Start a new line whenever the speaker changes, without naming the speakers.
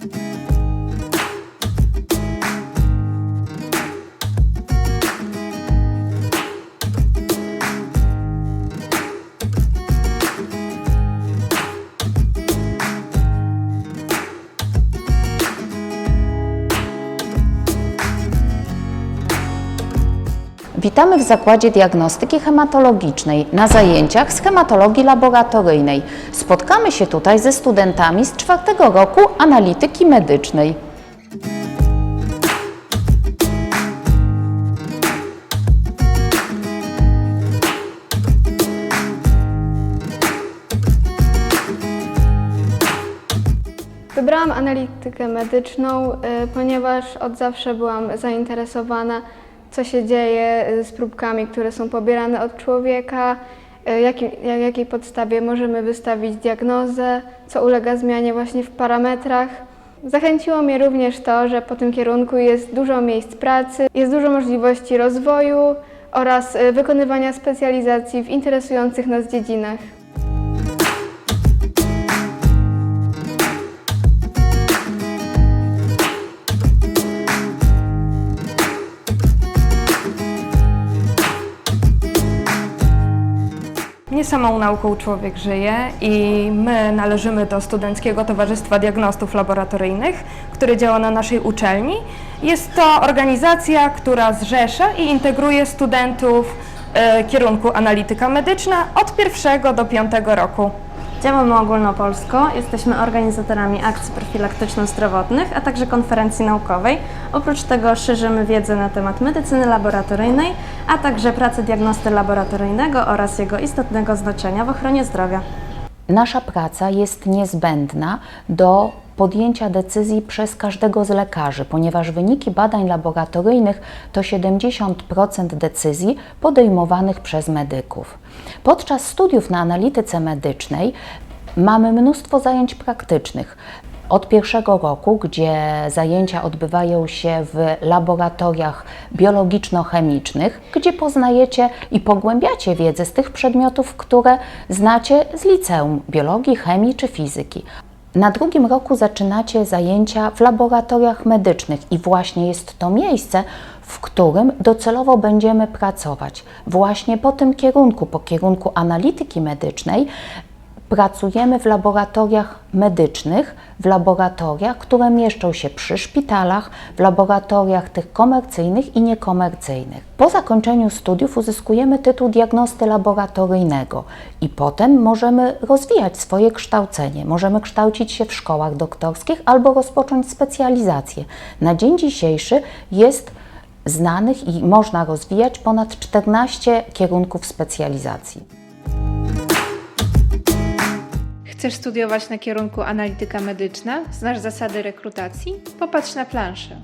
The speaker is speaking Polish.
you Witamy w Zakładzie Diagnostyki Hematologicznej na zajęciach z hematologii laboratoryjnej. Spotkamy się tutaj ze studentami z czwartego roku analityki medycznej.
Wybrałam analitykę medyczną, y, ponieważ od zawsze byłam zainteresowana, co się dzieje y, z próbkami, które są pobierane od człowieka, y, jakim, na jakiej podstawie możemy wystawić diagnozę, co ulega zmianie właśnie w parametrach. Zachęciło mnie również to, że po tym kierunku jest dużo miejsc pracy, jest dużo możliwości rozwoju oraz y, wykonywania specjalizacji w interesujących nas dziedzinach.
Nie samą nauką człowiek żyje i my należymy do Studenckiego Towarzystwa Diagnostów Laboratoryjnych, które działa na naszej uczelni. Jest to organizacja, która zrzesza i integruje studentów e, kierunku analityka medyczna od pierwszego do piątego roku.
Działamy ogólnopolsko, jesteśmy organizatorami akcji profilaktyczno-zdrowotnych, a także konferencji naukowej. Oprócz tego szerzymy wiedzę na temat medycyny laboratoryjnej, a także pracy diagnosty laboratoryjnego oraz jego istotnego znaczenia w ochronie zdrowia.
Nasza praca jest niezbędna do podjęcia decyzji przez każdego z lekarzy, ponieważ wyniki badań laboratoryjnych to 70% decyzji podejmowanych przez medyków. Podczas studiów na analityce medycznej mamy mnóstwo zajęć praktycznych. Od pierwszego roku, gdzie zajęcia odbywają się w laboratoriach biologiczno-chemicznych, gdzie poznajecie i pogłębiacie wiedzę z tych przedmiotów, które znacie z liceum biologii, chemii czy fizyki. Na drugim roku zaczynacie zajęcia w laboratoriach medycznych i właśnie jest to miejsce, w którym docelowo będziemy pracować. Właśnie po tym kierunku, po kierunku analityki medycznej, Pracujemy w laboratoriach medycznych, w laboratoriach, które mieszczą się przy szpitalach, w laboratoriach tych komercyjnych i niekomercyjnych. Po zakończeniu studiów uzyskujemy tytuł diagnosty laboratoryjnego i potem możemy rozwijać swoje kształcenie. Możemy kształcić się w szkołach doktorskich albo rozpocząć specjalizację. Na dzień dzisiejszy jest znanych i można rozwijać ponad 14 kierunków specjalizacji.
Chcesz studiować na kierunku analityka medyczna? Znasz zasady rekrutacji? Popatrz na planszę.